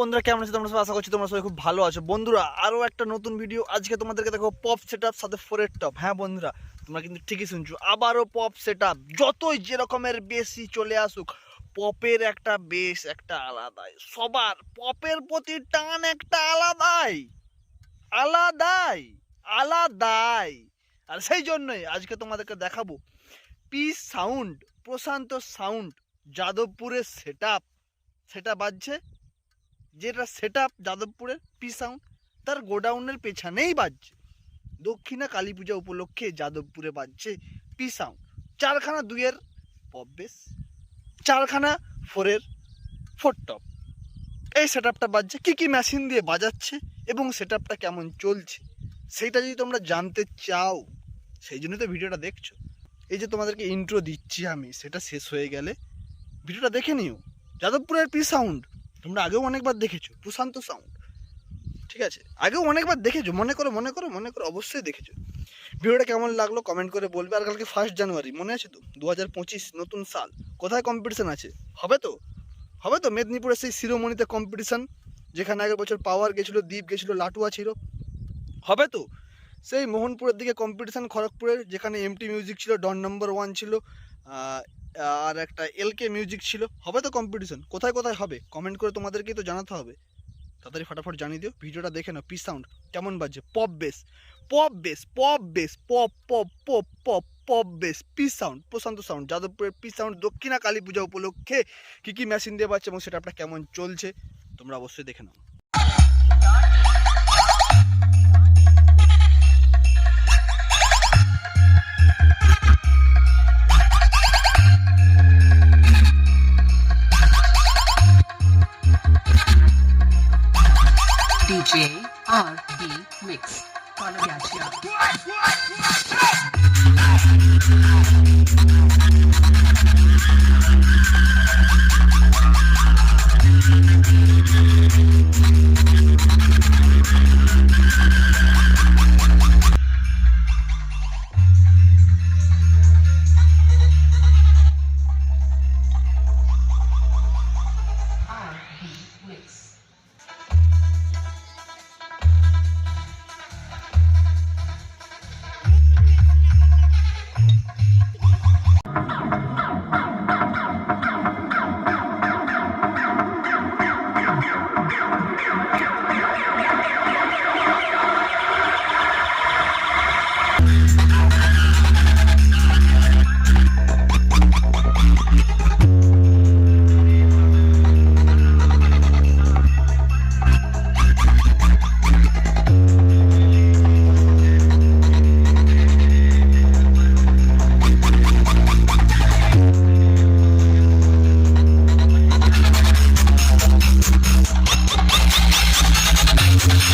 বন্ধুরা, কেমন আছো? তোমরা সব আশা করছি তোমরা সবাই খুব ভালো আছো। বন্ধুরা আরও একটা নতুন ভিডিও আজকে তোমাদেরকে দেখো পপ সেট আপ সাথে ফোরের টপ হ্যাঁ বন্ধুরা, তোমরা কিন্তু ঠিকই শুনছো। আবারও পপ সেট আপ যতই যেরকমের বেশি চলে আসুক পপের একটা বেশ একটা আলাদাই। সবার পপের প্রতি টান একটা আলাদাই। আলাদাই। আলাদাই। আর সেই জন্যই আজকে তোমাদেরকে দেখাবো পি সাউন্ড প্রশান্ত সাউন্ড যাদবপুরের সেট আপ সেটা বাজছে যেটা সেট আপ যাদবপুরের পি সাউন্ড তার গোডাউনের পেছনেই বাজছে। দক্ষিণা কালী পূজা উপলক্ষে যাদবপুরে বাজছে পি সাউন্ড চারখানা দুইয়ের পপ বেস চারখানা ফোরের ফোর টপ এই সেট আপটা বাজছে, কী কী মেশিন দিয়ে বাজাচ্ছে এবং সেট আপটা কেমন চলছে, সেইটা যদি তোমরা জানতে চাও, সেই জন্যই তো ভিডিওটা দেখছ। এই যে তোমাদেরকে ইন্ট্রো দিচ্ছি আমি, সেটা শেষ হয়ে গেলে ভিডিওটা দেখে নিও। যাদবপুরের পি সাউন্ড তোমরা আগেও অনেকবার দেখেছ, প্রশান্ত সাউন্ড ঠিক আছে? আগেও অনেকবার দেখেছ, মনে করো মনে করো মনে করো, অবশ্যই দেখেছ। ভিডিওটা কেমন লাগল কমেন্ট করে বলবে, আর কালকে ফার্স্ট জানুয়ারি মনে আছে তো? দু হাজার পঁচিশ, নতুন সাল, কোথায় কম্পিটিশান আছে? হবে তো? হবে তো? মেদিনীপুরের সেই শিরোমণিতে কম্পিটিশান যেখানে আগের বছর পাওয়ার গেছিল দ্বীপ গেছিল, লাটুয়া ছিল। হবে তো? সেই মোহনপুরের দিকে কম্পিটিশান খড়গপুরের, যেখানে এমটি মিউজিক ছিল ডন নম্বর ওয়ান ছিল আর একটা এলকে মিউজিক ছিল। হবে তো কম্পিটিশন কোথায় কোথায় হবে? কমেন্ট করে তোমাদেরকেই তো জানাতে হবে। তাড়াতাড়ি ফটাফট জানিয়ে দিও। ভিডিওটা দেখে নাও পি সাউন্ড কেমন বাজছে? Pop bass pop bass pop bass pop pop pop pop pop bass P sound Prashant sound যাদবপুরের P sound Dakshina Kali পূজা উপলক্ষে কী কী মেশিন দিয়ে পাচ্ছে এবং সেটা আপনার কেমন চলছে, তোমরা অবশ্যই দেখে নাও। DJ RD Mix. Palagaccia.